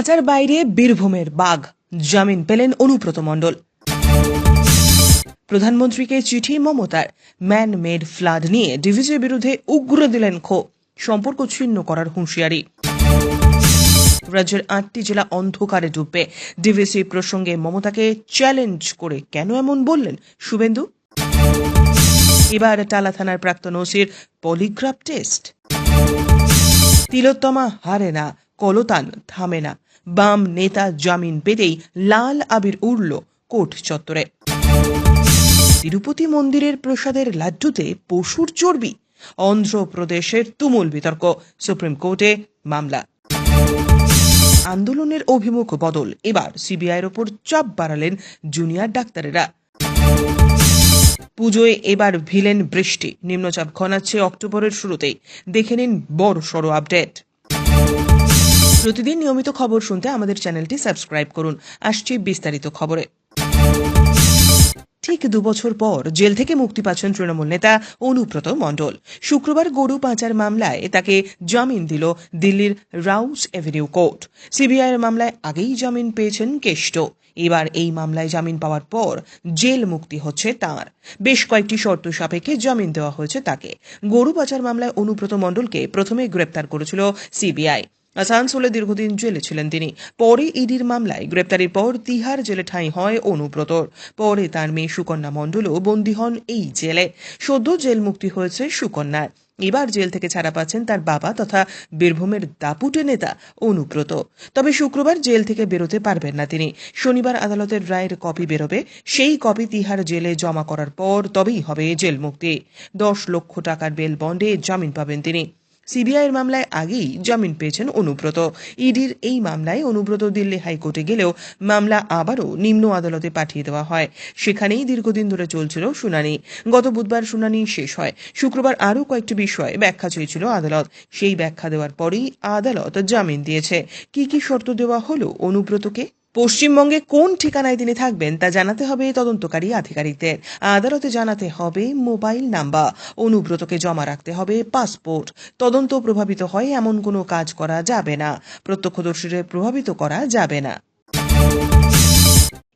খাঁচার বাইরে বীরভূমের বাঘ। জামিন পেলেন অনুব্রত মণ্ডল। প্রধানমন্ত্রীকে চিঠি মমতার। ম্যান মেড ফ্লাড নিয়ে ডিভিজির বিরুদ্ধে উগ্র দিলেন খো। সম্পর্ক ছিন্ন করার হুঁশিয়ারি। রাজ্যের আটটি জেলা অন্ধকারে ডুববে। ডিভিসি প্রসঙ্গে মমতাকে চ্যালেঞ্জ করে কেন এমন বললেন শুভেন্দু? এবার টালা থানার প্রাক্তন ওসির পলিগ্রাফ টেস্ট। তিলোত্তমা হারে না, কলতান থামে না। বাম নেতা জামিন পেতেই লাল আবির উড়ল কোর্ট চত্বরে। তিরুপতি মন্দিরের প্রসাদের লাড্ডুতে পশুর চর্বি, অন্ধ্রপ্রদেশের তুমুল বিতর্ক, সুপ্রিম কোর্টে মামলা। আন্দোলনের অভিমুখ বদল, এবার সিবিআইয়ের ওপর চাপ বাড়ালেন জুনিয়র ডাক্তারেরা। পুজোয় এবার ভিলেন বৃষ্টি, নিম্নচাপ ঘনাচ্ছে অক্টোবরের শুরুতেই। দেখে নিন বড় সড় আপডেট। প্রতিদিন নিয়মিত খবর শুনতে আমাদের চ্যানেলটি সাবস্ক্রাইব করুন। আসছে বিস্তারিত খবরে। ঠিক দুবছর পর জেল থেকে মুক্তি পাচ্ছেন তৃণমূল নেতা অনুব্রত মণ্ডল। শুক্রবার গরু পাচার মামলায় তাকে জামিন দিল দিল্লির রাউস এভিনিউ কোর্ট। সিবিআইয়ের মামলায় আগেই জামিন পেয়েছেন কেষ্ট। এবার এই মামলায় জামিন পাওয়ার পর জেল মুক্তি হচ্ছে তাঁর। বেশ কয়েকটি শর্ত সাপেক্ষে জামিন দেওয়া হয়েছে তাকে। গরু পাচার মামলায় অনুব্রত মণ্ডলকে প্রথমে গ্রেপ্তার করেছিল সিবিআই। আসানসোলে দীর্ঘদিন জেলে ছিলেন তিনি। পরে ইডির মামলায় গ্রেপ্তারির পর তিহার জেলে ঠাঁই হয় অনুব্রতর পরে তার মেয়ে সুকন্যা মণ্ডলও বন্দী হন এই জেলে। সদ্য জেল মুক্তি হয়েছে সুকন্যার। এবার জেল থেকে ছাড়া পাচ্ছেন তার বাবা তথা বীরভূমের দাপুটে নেতা অনুব্রত। তবে শুক্রবার জেল থেকে বেরোতে পারবেন না তিনি। শনিবার আদালতের রায়ের কপি বেরোবে। সেই কপি তিহার জেলে জমা করার পর তবেই হবে জেল মুক্তি। দশ লক্ষ টাকার বেল বন্ডে জামিন পাবেন তিনি। সিবিআইয়ের মামলায় আগেই জামিন পেয়েছেন অনুব্রত। ইডির এই মামলায় অনুব্রত দিল্লি হাইকোর্টে গেলেও মামলা আবারও নিম্ন আদালতে পাঠিয়ে দেওয়া হয়। সেখানেই দীর্ঘদিন ধরে চলছিল শুনানি। গত বুধবার শুনানি শেষ হয়। শুক্রবার আরও কয়েকটি বিষয়ে ব্যাখ্যা চেয়েছিল আদালত। সেই ব্যাখ্যা দেওয়ার পরেই আদালত জামিন দিয়েছে। কি কি শর্ত দেওয়া হলো অনুব্রতকে? পশ্চিমবঙ্গে কোন ঠিকানায় তিনি থাকবেন তা জানাতে হবে তদন্তকারী আধিকারিকদের। আদালতে জানাতে হবে মোবাইল নাম্বার। অনুব্রতকে জমা রাখতে হবে পাসপোর্ট। তদন্ত প্রভাবিত হয় এমন কোনো কাজ করা যাবে না। প্রত্যক্ষদর্শীদের প্রভাবিত করা যাবে না।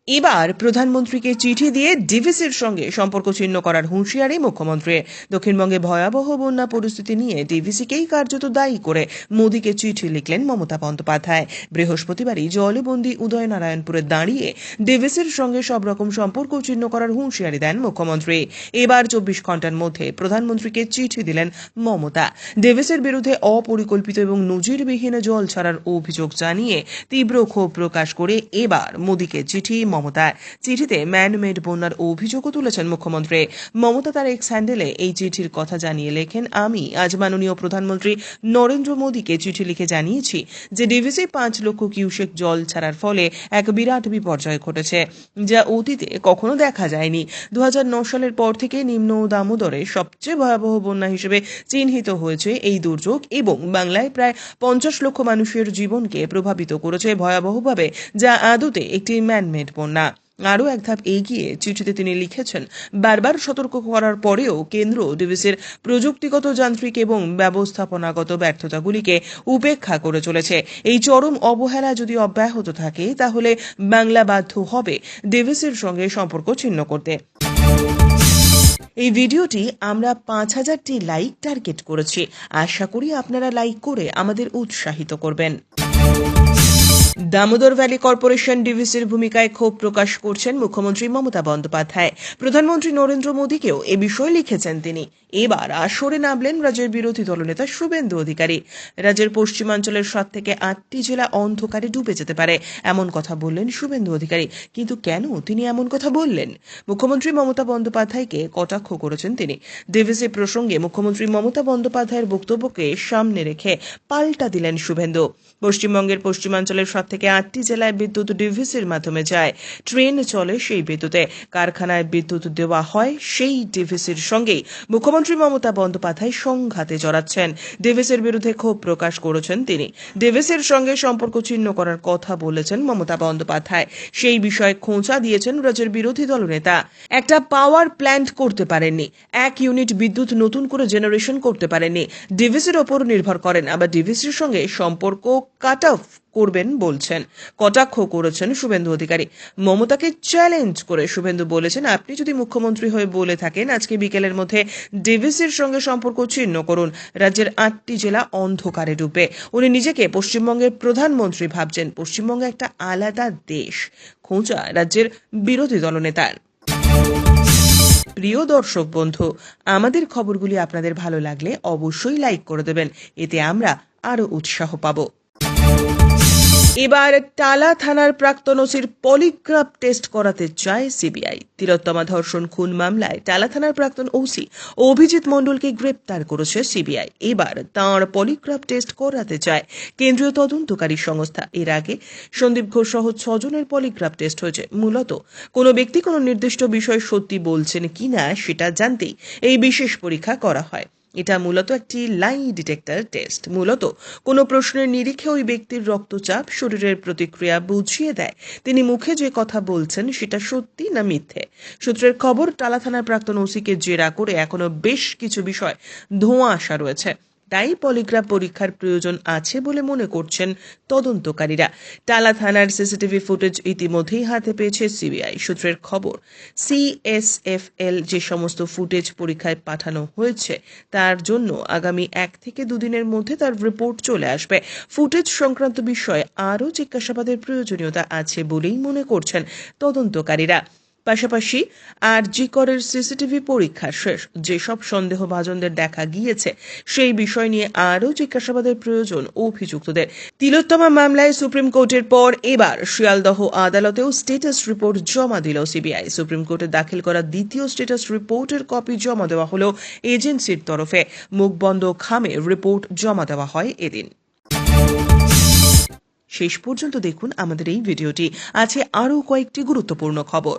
এবার প্রধানমন্ত্রীকে চিঠি দিয়ে ডিভিসির সঙ্গে সম্পর্ক ছিন্ন করার হুঁশিয়ারি মুখ্যমন্ত্রী দক্ষিণবঙ্গে ভয়াবহ বন্যা পরিস্থিতি নিয়ে ডিভিসিকেই কার্যত দায়ী করে মোদীকে চিঠি লিখলেন মমতা বন্দ্যোপাধ্যায়। বৃহস্পতিবারই জলবন্দি উদয়নারায়ণপুরে দাঁড়িয়ে ডিভিসির সঙ্গে সব রকম সম্পর্ক ছিন্ন করার হুঁশিয়ারি দেন মুখ্যমন্ত্রী। এবার চব্বিশ ঘণ্টার মধ্যে প্রধানমন্ত্রীকে চিঠি দিলেন মমতা। ডেভিসের বিরুদ্ধে অপরিকল্পিত এবং নজিরবিহীন জল ছাড়ার অভিযোগ জানিয়ে তীব্র ক্ষোভ প্রকাশ করে এবার মোদীকে চিঠি মমতার। চিঠিতে ম্যানমেড বন্যার অভিযোগও তুলেছেন মুখ্যমন্ত্রী। মমতা তার এক্স হ্যান্ডেলে এই চিঠির কথা জানিয়ে লেখেন, আমি আজ মাননীয় প্রধানমন্ত্রী নরেন্দ্র মোদীকে চিঠি লিখে জানিয়েছি যে ডিভিসি পাঁচ লক্ষ কিউসেক জল ছাড়ার ফলে এক বিরাট বিপর্যয় ঘটেছে, যা অতীতে কখনো দেখা যায়নি। দু সালের পর থেকে নিম্ন দামোদরে সবচেয়ে ভয়াবহ বন্যা হিসেবে চিহ্নিত হয়েছে এই দুর্যোগ এবং বাংলায় প্রায় পঞ্চাশ লক্ষ মানুষের জীবনকে প্রভাবিত করেছে ভয়াবহভাবে, যা আদতে একটি ম্যানমেড বন্যা। আরও এক ধাপ এগিয়ে চিঠিতে তিনি লিখেছেন, বারবার সতর্ক করার পরেও কেন্দ্র ডিভিসির প্রযুক্তিগত যান্ত্রিক এবং ব্যবস্থাপনাগত ব্যর্থতাগুলিকে উপেক্ষা করে চলেছে। এই চরম অবহেলা যদি অব্যাহত থাকে, তাহলে বাংলা বাধ্য হবে ডিভিসির সঙ্গে সম্পর্ক ছিন্ন করতে। এই ভিডিওটি আমরা পাঁচ হাজারটি লাইক টার্গেট করেছি। আশা করি আপনারা লাইক করে আমাদের উৎসাহিত করবেন। দামোদর ভ্যালি কর্পোরেশন ডিভিসির ভূমিকায় ক্ষোভ প্রকাশ করছেন মুখ্যমন্ত্রী মমতা বন্দ্যোপাধ্যায়। প্রধানমন্ত্রী নরেন্দ্র মোদীকেও এ বিষয়ে লিখেছেন তিনি। এবার আসরে নামলেন রাজ্যের বিরোধী দলনেতা শুভেন্দু অধিকারী। রাজ্যের পশ্চিমাঞ্চলের সাত থেকে আটটি জেলা অন্ধকারে ডুবে যেতে পারে, এমন কথা বললেন শুভেন্দু অধিকারী। কিন্তু কেন তিনি এমন কথা বললেন? মুখ্যমন্ত্রী মমতা বন্দ্যোপাধ্যায়কে কটাক্ষ করেছেন তিনি। ডিভিসি প্রসঙ্গে মুখ্যমন্ত্রী মমতা বন্দ্যোপাধ্যায়ের বক্তব্যকে সামনে রেখে পাল্টা দিলেন শুভেন্দু। পশ্চিমবঙ্গের পশ্চিমাঞ্চলের সাত থেকে আটটি জেলায় বিদ্যুৎ ডিভিসির মাধ্যমে যায়। ট্রেন চলে সেই বিদ্যুতে। কারখানায় বিদ্যুৎ দেওয়া হয় সেই ডিভিসির সঙ্গেই। মুখ্যমন্ত্রী মমতা বন্দ্যোপাধ্যায় সংঘাতে জড়াচ্ছেন। ডিভিসির বিরুদ্ধে ক্ষোভ প্রকাশ করেছেন তিনি। ডিভিসির সঙ্গে সম্পর্ক ছিন্ন করার কথা বলেছেন মমতা বন্দ্যোপাধ্যায়। সেই বিষয়ে খোঁচা দিয়েছেন রাজ্যের বিরোধী দলনেতা একটা পাওয়ার প্ল্যান্ট করতে পারেননি। এক ইউনিট বিদ্যুৎ নতুন করে জেনারেশন করতে পারেননি। ডিভিসির ওপর নির্ভর করেন। আবার ডিভিসির সঙ্গে সম্পর্ক কাট অফ করবেন বলছেন। কটাক্ষ করেছেন শুভেন্দু অধিকারী। মমতাকে চ্যালেঞ্জ করে শুভেন্দু বলেছেন, আপনি যদি মুখ্যমন্ত্রী হয়ে বলে থাকেন, আজকে বিকেলের মধ্যে ডিভিসির সঙ্গে সম্পর্ক ছিন্ন করুন। রাজ্যের আটটি জেলা অন্ধকারে ডুববে উনি নিজেকে পশ্চিমবঙ্গের প্রধানমন্ত্রী ভাবছেন। পশ্চিমবঙ্গ একটা আলাদা দেশ। খোঁজা রাজ্যের বিরোধী দলনেতার। প্রিয় দর্শক বন্ধু, আমাদের খবরগুলি আপনাদের ভালো লাগলে অবশ্যই লাইক করে দেবেন। এতে আমরা আরও উৎসাহ পাবো। এবার টালা থানার প্রাক্তন ওসির পলিগ্রাফ টেস্ট করাতে চায় সিবিআই। তিলোত্তমা ধর্ষণ খুন মামলায় টালা থানার প্রাক্তন ওসি অভিজিৎ মণ্ডলকে গ্রেপ্তার করেছে সিবিআই। এবার তাঁর পলিগ্রাফ টেস্ট করাতে চায় কেন্দ্রীয় তদন্তকারী সংস্থা। এর আগে সন্দীপ ঘোষ সহ ছজনের পলিগ্রাফ টেস্ট হয়েছে। মূলত কোনো ব্যক্তি কোনো নির্দিষ্ট বিষয় সত্যি বলছেন কিনা সেটা জানতেই এই বিশেষ পরীক্ষা করা হয়। এটা মূলত একটি লাই ডিটেক্টর টেস্ট মূলত কোনো প্রশ্নের নিরিখে ওই ব্যক্তির রক্তচাপ শরীরের প্রতিক্রিয়া বুঝিয়ে দেয়। তিনি মুখে যে কথা বলছেন সেটা সত্যি না মিথ্যে? সূত্রের খবর, টালা থানার প্রাক্তন ওসিকে জেরা করে এখনও বেশ কিছু বিষয় ধোঁয়া আসা রয়েছে। তাই পলিগ্রাফ পরীক্ষার প্রয়োজন আছে বলে মনে করছেন তদন্তকারীরা। টালা থানার সিসিটিভি ফুটেজ ইতিমধ্যেই হাতে পেয়েছে সিবিআই সূত্রের খবর। সিএসএফএল যে সমস্ত ফুটেজ পরীক্ষায় পাঠানো হয়েছে, তার জন্য আগামী এক থেকে দুদিনের মধ্যে তার রিপোর্ট চলে আসবে। ফুটেজ সংক্রান্ত বিষয়ে আরও জিজ্ঞাসাবাদের প্রয়োজনীয়তা আছে বলেই মনে করছেন তদন্তকারীরা। পাশাপাশি আর জি করের সিসিটিভি পরীক্ষা শেষ। যেসব সন্দেহভাজনদের দেখা গিয়েছে, সেই বিষয় নিয়ে আরও জিজ্ঞাসাবাদের প্রয়োজন অভিযুক্তদের। তিলোত্তমা মামলায় সুপ্রিম কোর্টের পর এবার শিয়ালদহ আদালতেও স্টেটাস রিপোর্ট জমা দিল সিবিআই। সুপ্রিম কোর্টে দাখিল করা দ্বিতীয় স্টেটাস রিপোর্টের কপি জমা দেওয়া হলো এজেন্সির তরফে। মুখবন্ধ খামে রিপোর্ট জমা দেওয়া হয় এদিন। শেষ পর্যন্ত দেখুন আমাদের এই ভিডিওটি। আছে আরও কয়েকটি গুরুত্বপূর্ণ খবর।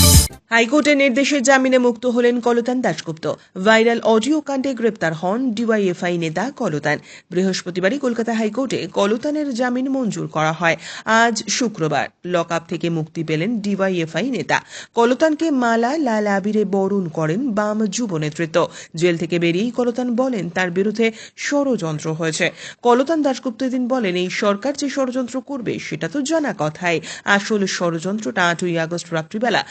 হাইকোর্টের নির্দেশে জামিনে মুক্ত হলেন কলতান দাশগুপ্ত। ভাইরাল অডিও কাণ্ডে গ্রেপ্তার হন ডিওয়াইএফআই নেতা কলতান। বৃহস্পতিবারই কলকাতা হাইকোর্টে কলতানের জামিন মঞ্জুর করা হয়। আজ শুক্রবার লক আপ থেকে মুক্তি পেলেন ডিওয়াইএফআই নেতা। কলতানকে মালা, লাল আবিরে বরণ করেন বাম যুব নেতৃত্ব। জেল থেকে বেরিয়েই কলতান বলেন, তার বিরুদ্ধে ষড়যন্ত্র হয়েছে। কলতান দাশগুপ্ত এদিন বলেন, এই সরকার যে ষড়যন্ত্র করবে, সেটা তো জানা কথাই। আসল ষড়যন্ত্রটা আটই আগস্ট রাত্রিবেলা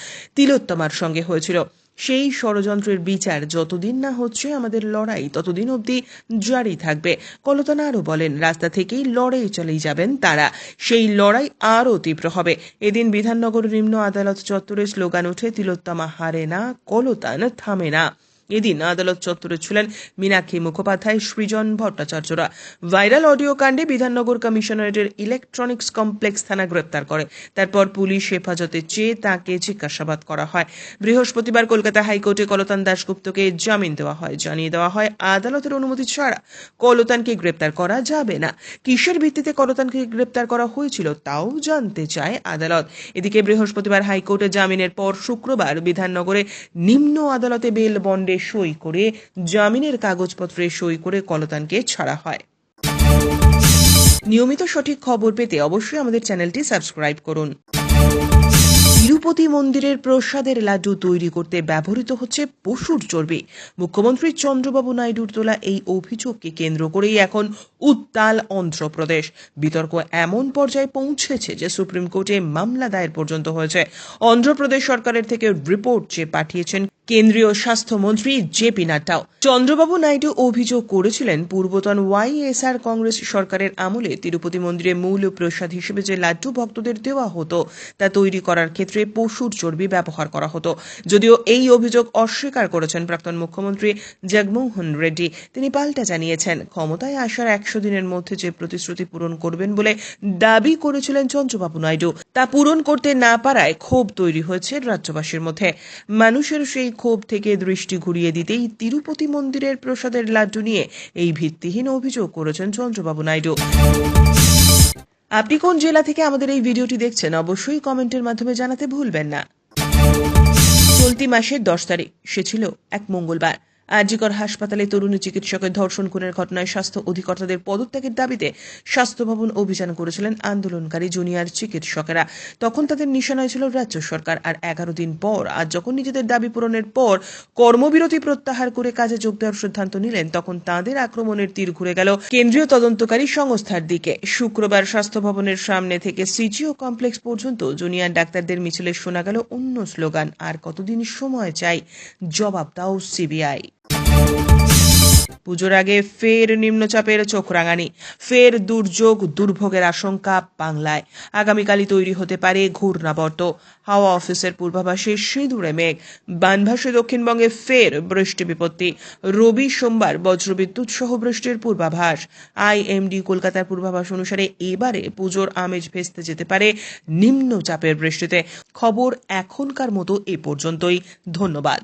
তিলোত্তমার সঙ্গে হয়েছিল। সেই ষড়যন্ত্রের বিচার যতদিন না হচ্ছে আমাদের লড়াই, ততদিন অবধি জারি থাকবে। কলতনা আরও বলেন, রাস্তা থেকেই লড়াই চলেই যাবেন তারা। সেই লড়াই আরও তীব্র হবে। এদিন বিধাননগর নিম্ন আদালত চত্বরে স্লোগান ওঠে, তিলোত্তমা হারে না, কলতান থামে না। এদিন আদালত চত্বরে ছিলেন মীনাক্ষী মুখোপাধ্যায়, সৃজন ভট্টাচার্যরা। ভাইরাল অডিও কাণ্ডে বিধাননগর কমিশনারেটের ইলেকট্রনিক্স কমপ্লেক্স থানা গ্রেপ্তার করে। তারপর পুলিশ হেফাজতে চেয়ে তাকে জিজ্ঞাসাবাদ করা হয়। বৃহস্পতিবার কলকাতা হাইকোর্টে কলতান দাশগুপ্তকে জামিন দেওয়া হয়। জানিয়ে দেওয়া হয়, আদালতের অনুমতি ছাড়া কলতানকে গ্রেপ্তার করা যাবে না। কিসের ভিত্তিতে কলতানকে গ্রেপ্তার করা হয়েছিল তাও জানতে চায় আদালত। এদিকে বৃহস্পতিবার হাইকোর্টে জামিনের পর শুক্রবার বিধাননগরে নিম্ন আদালতে বেল বন্ডে সই করে জামিনের কাগজপত্রে সই করে কলতানকে ছাড়া হয়। নিয়মিত সঠিক খবর পেতে অবশ্যই আমাদের চ্যানেলটি সাবস্ক্রাইব করুন। তিরুপতি মন্দিরের প্রসাদের লাড্ডু তৈরি করতে ব্যবহৃত হচ্ছে পশুর চর্বি। মুখ্যমন্ত্রী চন্দ্রবাবু নাইডুর তোলা এই অভিযোগকে কেন্দ্র করেই এখন উত্তাল অন্ধ্রপ্রদেশ। বিতর্ক এমন পর্যায়ে পৌঁছেছে যে সুপ্রিম কোর্টে মামলা দায়ের পর্যন্ত হয়েছে। অন্ধ্রপ্রদেশ সরকারের থেকে রিপোর্ট যে পাঠিয়েছেন কেন্দ্রীয় স্বাস্থ্যমন্ত্রী জেপি নাড্ডাও চন্দ্রবাবু নাইডু অভিযোগ করেছিলেন, পূর্বতন ওয়াইএসআর কংগ্রেস সরকারের আমলে তিরুপতি মন্দিরে মূল প্রসাদ হিসেবে যে লাড্ডু ভক্তদের দেওয়া হতো, তা তৈরি করার ক্ষেত্রে পশুর চর্বি ব্যবহার করা হতো। যদিও এই অভিযোগ অস্বীকার করেছেন প্রাক্তন মুখ্যমন্ত্রী জগমোহন রেড্ডি। তিনি পাল্টা জানিয়েছেন, ক্ষমতায় আসার একশো দিনের মধ্যে যে প্রতিশ্রুতি পূরণ করবেন বলে দাবি করেছিলেন চন্দ্রবাবু নাইডু। তা পূরণ করতে না পারায় ক্ষোভ তৈরি হয়েছে রাজ্যবাসীর মধ্যে। মানুষের সেই ক্ষোভ থেকে দৃষ্টি ঘুরিয়ে দিতেই তিরুপতি মন্দিরের প্রসাদের লাড্ডু নিয়ে এই ভিত্তিহীন অভিযোগ করেছেন চন্দ্রবাবু নাইডু। আপনি কোন জেলা থেকে আমাদের এই ভিডিওটি দেখছেন অবশ্যই কমেন্টের মাধ্যমে জানাতে ভুলবেন না। চলতি মাসের দশ তারিখ, সে ছিল এক মঙ্গলবার। আরজিকর হাসপাতালে তরুণী চিকিৎসকের ধর্ষণ খুনের ঘটনায় স্বাস্থ্য অধিকর্তাদের পদত্যাগের দাবিতে স্বাস্থ্য ভবন অভিযান করেছিলেন আন্দোলনকারী জুনিয়র চিকিৎসকেরা। তখন তাদের নিশানায় ছিল রাজ্য সরকার। আর এগারো দিন পর আজ যখন নিজেদের দাবি পূরণের পর কর্মবিরতি প্রত্যাহার করে কাজে যোগ দেওয়ার সিদ্ধান্ত নিলেন, তখন তাদের আক্রমণের তীর ঘুরে গেল কেন্দ্রীয় তদন্তকারী সংস্থার দিকে। শুক্রবার স্বাস্থ্য ভবনের সামনে থেকে সিজিও কমপ্লেক্স পর্যন্ত জুনিয়র ডাক্তারদের মিছিলে শোনা গেল অন্য স্লোগান, আর কতদিন সময় চাই? জবাব দাও সিবিআই। পুজোর আগে ফের নিম্নচাপের চোখ রাঙানি। ফের দুর্যোগ, দুর্ভোগের আশঙ্কা বাংলায়। আগামীকালই তৈরি হতে পারে ঘূর্ণাবর্ত। হাওয়া অফিসের পূর্বাভাসে সিঁদুরে মেঘ। বানভাসে দক্ষিণবঙ্গে ফের বৃষ্টি বিপত্তি। রবি সোমবার বজ্রবিদ্যুৎ সহ বৃষ্টির পূর্বাভাস। আইএমডি কলকাতার পূর্বাভাস অনুসারে এবারে পুজোর আমেজ ভেস্তে যেতে পারে নিম্নচাপের বৃষ্টিতে। খবর এখনকার মতো এ পর্যন্তই। ধন্যবাদ।